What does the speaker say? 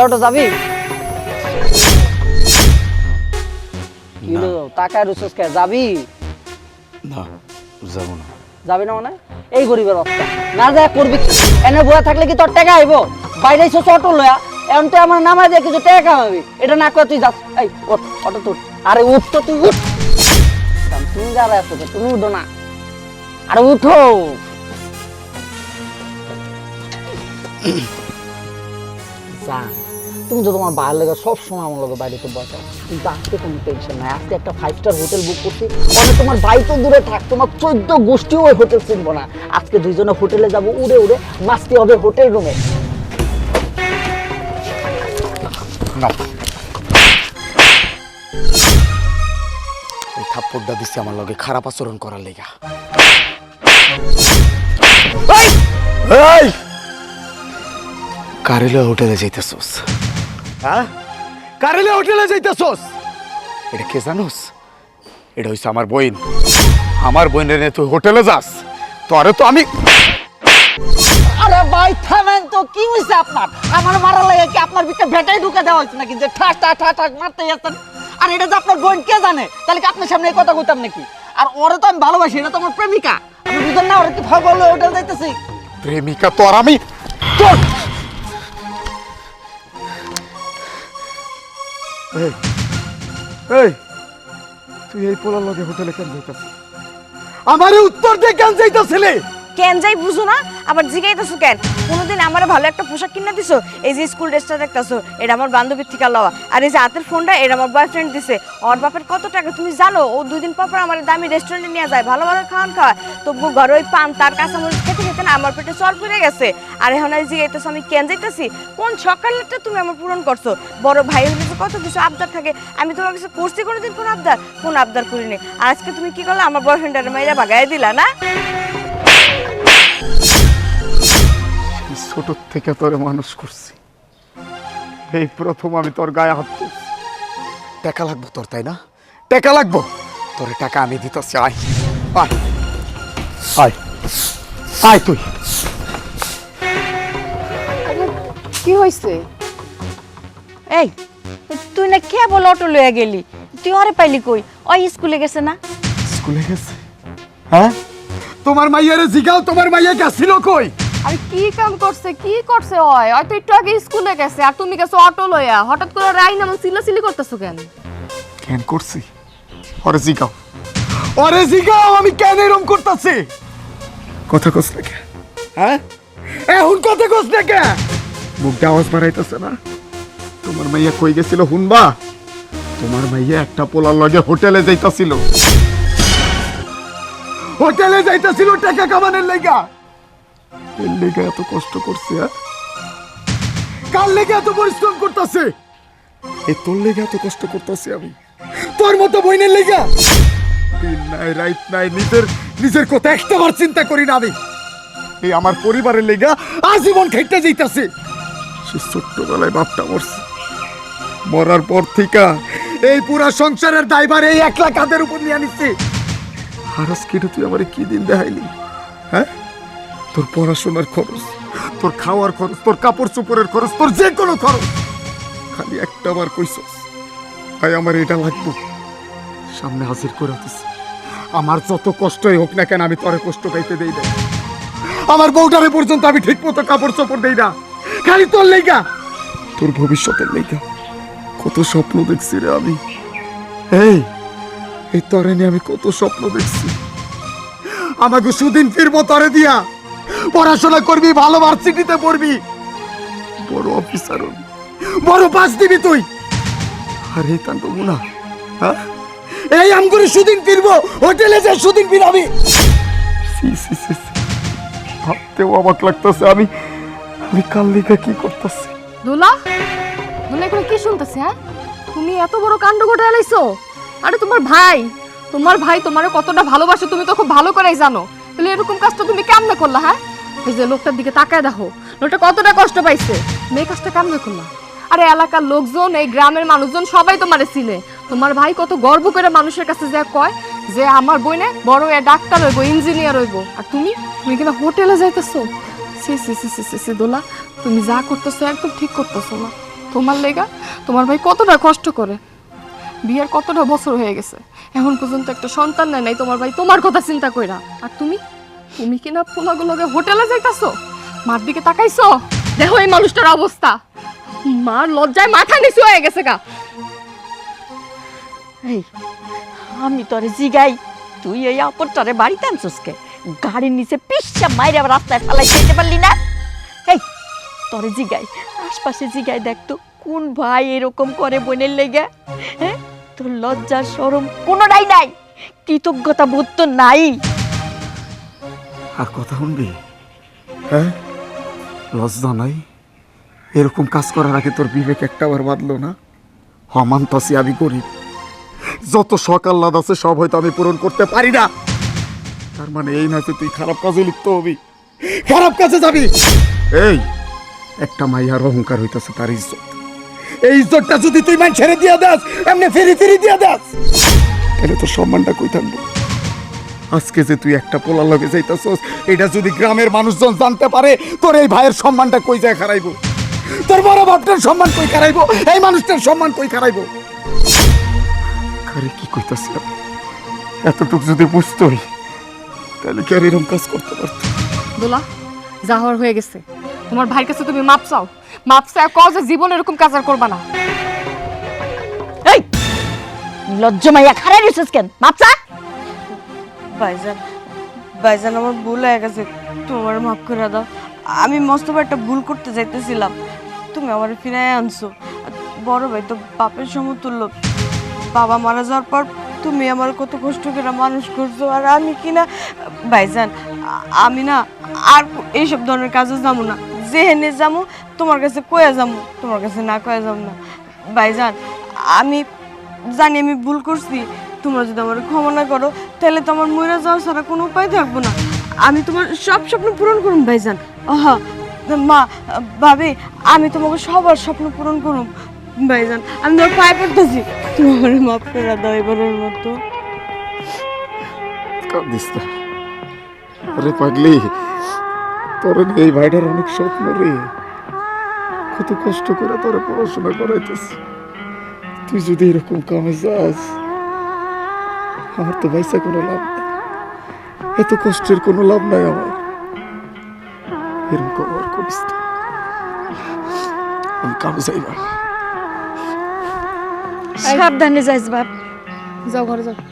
ওটা যাবি? টাকায় রুসুস কে যাবি? না যাব না। যাবি না মানে? এই গরিবের অবস্থা। না করবি এনে বয়া থাকলে কি তোর টাকা আইব? বাইরে এসে অটো লয়া এখন তুই আমার নামায় দিয়ে কিছু টাকা কামাবি এটা না করে তুই যাস। এই ওঠ অটো আরে উঠ তো তুই উঠ। তুমি যারা আছো তুমি উঠো না। আরে উঠো। জান তুমি তো তোমার বাইরে লেগে সব সময় আমার লোকের বাইরে তো বসে। কিন্তু আজকে কোনো টেনশন নাই। আজকে একটা ফাইভ স্টার হোটেল বুক করছি। অনেক তোমার বাই তো দূরে থাক তোমার চোদ্দ গোষ্ঠীও ওই হোটেল চিনবো না। আজকে দুইজনে হোটেলে যাব উড়ে উড়ে মাস্তি হবে হোটেল রুমে এই থাপ্পড়টা দিচ্ছে আমার লগে খারাপ আচরণ করার লেগা। এই! কারেলে হোটেলে যাইতেছস। হ্যাঁ? কারেলে হোটেলে যাইতেছস? এটা কে জানোস? এটা হইছে আমার বইন। আমার বইনের নিয়ে তুই হোটেলে যাস। তোরে তো আমি আরে ভাই থামেন তো কি হয়েছে আপনার? আমার মারা লাগে কি আপনার ভিতরে ভেটাই ঢুকে দেওয়া হয়েছে নাকি যে ঠাক ঠাক ঠাক ঠাক মারতে যাচ্ছেন আর এটা যে আপনার বোন কে জানে? তাহলে কি আপনার সামনে এই কথা কইতাম নাকি? আর ওরে তো আমি ভালোবাসি এটা তো আমার প্রেমিকা। আমি বুঝেন না ওরে কি ফাগল হোটেল যাইতেছি? প্রেমিকা তো আর আমি তোর এই তুই এই পোলার লগে হোটেলে কেন যাইতাছিস? আমারে উত্তর দিয়ে কেন যাইতাছিলি? কেন যাই বুঝো না আবার জিগাইতেছো কেন? কোনোদিন আমার ভালো একটা পোশাক কিনে দিছো? এই যে স্কুল ড্রেসটা দেখতেছো, এটা আমার বান্ধবীর থেকে লওয়া। আর এই যে হাতের ফোনটা, এটা আমার বয়ফ্রেন্ড দিছে। ওর বাপের কত টাকা, তুমি জানো? ও দুই দিন পর পর আমার দামি রেস্টুরেন্টে নিয়ে যায়, ভালো ভালো খাওয়ান খাওয়ায়। তবু ঘরে ওই পান, তার কাঁচামরিচ খেতে খেতে না আমার পেটে চল পড়ে গেছে। আর এখন আর জিগাইতেছো আমি কেন যাইতেছি? কোন সকালেরটা তুমি আমার পূরণ করছ? বড় ভাই হলে কত কিছু আবদার থাকে, আমি তোমার কাছে করছি কোনোদিন কোন আবদার? কোন আবদার করিনি। আজকে তুমি কি করলে? আমার বয়ফ্রেন্ডের মেয়েরা বাগায় দিলা, না? ছোট থেকে তোরে মানুষ করছি। এই প্রথম আমি তোর গায়ে হাত। টাকা লাগবো তোর তাই না? টাকা লাগবো? তোর টাকা আমি দিতেছি আয়। আয়। আয়। আয় তুই। কি হয়েছে এই তুই না কে বল অটো লইয়া গেলি? তুই আরে পাইলি কই? ওই স্কুলে গেছে না? স্কুলে গেছে? হ্যাঁ? তোমার মাইয়ারে জিগাও তোমার মাইয়া গেছিল কই? আর কি কাম করছে? কি করছে ওই? হয়তো একটু আগে স্কুলে গেছে আর তুমি গেছো অটো লইয়া। হঠাৎ করে রাই নাম সিলাসিলি করতেছো কেন? কেন করছি? ওরে জিগাও। ওরে জিগাও আমি কেন এরকম করতেছি? কথা কস না কে? হ্যাঁ? এখন কথা কস না কে? মুখটা আওয়াজ বাড়াইতেছে না? তোমার মাইয়া কই গেছিল হুনবা তোমার মাইয়া একটা পোলার লগে হোটেলে যাইতাছিল। হোটেলে যাইতাছিল টাকা কামানোর লেগা। এর লেগা এত কষ্ট করছে হ্যাঁ? কার লেগে এত পরিশ্রম করতেছে? এই তোর লেগে এত কষ্ট করতেছি আমি। তোর মতো বইনের লেগা। নাই রাইট নাই, নিজের নিজের কথা একটাবার চিন্তা করি না আমি। এই আমার পরিবারের লেগা আজীবন খেটে যাইতাছে। সে ছোট্টবেলায় বাপটা মরছে। মরার পর থেকে এই পুরা সংসারের দায়ভার এই একলা কাঁধের উপর নিয়ে আনিছে? আর আজকে তুই আমারে কি দিন দেখাইলি হ্যাঁ? তোর পড়াশোনার খরচ, তোর খাওয়ার খরচ, তোর কাপড় চোপড়ের খরচ, তোর যে কোনো খরচ। খালি একটা বার কইছস ভাই আমার এটা লাগবো। সামনে হাজির করে দিছি আমার যত কষ্টই হোক না কেন আমি তোরে কষ্ট পাইতে দেই না। আমার বউটারে পর্যন্ত আমি ঠিক মতো কাপড় চোপড় দেই না। খালি তোর লেগা। তোর ভবিষ্যতের লেগা। কত স্বপ্ন দেখছি রে আমি। এই এই তরে নিয়ে আমি কত স্বপ্ন দেখছি। আমাকে সুদিন ফিরবো তরে দিয়া। পড়াশোনা করবি, ভালো ভার্সিটিতে পড়বি। বড় অফিসার বড় পাস দিবি তুই। আর এই তান্ডব না হ্যাঁ? এই আম করে সুদিন ফিরবো, হোটেলে যে সুদিন ফিরাবি। ভাবতেও অবাক লাগতেছে আমি আমি কাল লিখা কি করতেছি। দুলা দুলা এগুলো কি শুনতেছে হ্যাঁ? তুমি এত বড় কাণ্ড ঘটে এলাইছো আরে তোমার ভাই তোমার ভাই তোমারে কতটা ভালোবাসে তুমি তো খুব ভালো করেই জানো। তাহলে এরকম কাজটা তুমি কেমনে করলা হ্যাঁ? এই যে লোকটার দিকে তাকায় দেখো, লোকটা কতটা কষ্ট পাইছে। মেয়ে কাজটা কেমনে করলা? আরে এলাকার লোকজন, এই গ্রামের মানুষজন সবাই তোমারে চিনে। তোমার ভাই কত গর্ব করে মানুষের কাছে যা কয়, যে আমার বইনে বড় এ ডাক্তার হইব, ইঞ্জিনিয়ার হইব। আর তুমি? তুমি কিনা হোটেলে যাইতেছো? সি সি সি সি সি সি দোলা, তুমি যা করতেছো একদম ঠিক করতেছো না। তোমার লেগা তোমার ভাই কতটা কষ্ট করে। বিয়ের কতটা বছর হয়ে গেছে। এখন পর্যন্ত একটা সন্তান নেয় নাই তোমার ভাই তোমার কথা চিন্তা কইরা। আর তুমি? তুমি কি না পোলাগুলোকে হোটেলে যাইতাছো? মার দিকে তাকাইছো? দেখো এই মানুষটার অবস্থা। মার লজ্জায় মাথা নিচু হয়ে গেছে গা। এই, আমি তোরে জিগাই, তুই এই আপরটারে বাড়িতে আনছিস কে? গাড়ির নিচে পিসা মাইরে রাস্তায় ফেলাই যেতে পারলি না? এই, তোরে জিগাই, আশপাশে জিগাই দেখ তো, কোন ভাই এরকম করে বোনের লেগে? হ্যাঁ? তোর লজ্জা সরম কোনোটাই নাই। কৃতজ্ঞতা বোধ তো নাই। আর কথা শুনবি? হ্যাঁ? লজ্জা নাই? এরকম কাজ করার আগে তোর বিবেক একটা বার বাঁধলো না? হমান্তাসি আমি গরিব। যত শখ আহ্লাদ আছে সব হয়তো আমি পূরণ করতে পারি না। তার মানে এই না যে তুই খারাপ কাজে লিপ্ত হবি। খারাপ কাজে যাবি! এই একটা মাইয়ার অহংকার হইতেছে তার ইজ্জত। এই ইজ্জতটা যদি তুই মান ছেড়ে দিয়ে দাস এমনি ফিরি ফিরি দিয়ে দাস। তাহলে তোর সম্মানটা কই থাকবে? আজকে যে তুই একটা পোলার লগে যাইতাছস এটা যদি গ্রামের মানুষজন জানতে পারে তোর এই ভাইয়ের সম্মানটা কই যায় খারাইবো? তোর বড় বাপটার সম্মান কই খারাইবো? এই মানুষটার সম্মান কই খারাইবো? আরে কি কইতাছি আমি এতটুক যদি বুঝতোই তাহলে কি আর এরকম কাজ করতে পারতো? দোলা যা হওয়ার হয়ে গেছে। তোমার ভাইয়ের কাছে তুমি মাপ চাও। মাপ চাও কও যে জীবন এরকম কাজ আর করবা না। এই লজ্জা মাইয়া খারাই রয়েছিস কেন? মাপসা ভাইজান ভাইজান, আমার ভুল হয়ে গেছে তোমার মাফ করে দাও। আমি মস্ত একটা ভুল করতে যাইতেছিলাম, তুমি আমার ফিরাই আনছো। বড় ভাই তো বাপের সমতুল্য। বাবা মারা যাওয়ার পর তুমি আমার কত কষ্ট করে মানুষ করছ, আর আমি কি না? ভাইজান, আমি না আর এইসব ধরনের কাজে যাব না। যেহেনে যাব, তোমার কাছে কয়ে যাব, তোমার কাছে না কয়ে যাব না। ভাইজান, আমি জানি আমি ভুল করছি, তোমরা যদি আমার ক্ষমা না করো তাহলে তোমার মরে যাওয়া ছাড়া কোনো উপায় থাকব না। আমি তোমার সব স্বপ্ন পূরণ করুন ভাইজান। আহা মা, ভাবি, আমি তোমাকে সবার স্বপ্ন পূরণ করুম, ভাইজান। আমি তোমার পায়ে পড়তেছি। তুমি আমার মাফ করে এবারের মতো। পাগলি, তোর এই ভাইটার অনেক স্বপ্ন রে। কত কষ্ট করে তোরে পড়াশোনা করাইতেছ। তুই যদি এরকম কামে যাস আমার তো ভাইসা কোনো লাভ নেই। এত কষ্টের কোনো লাভ নাই আমার। এরকম আর করিস। আমি কামে যাই না সাবধানে যাইস বাপ। যাও ঘরে যাও।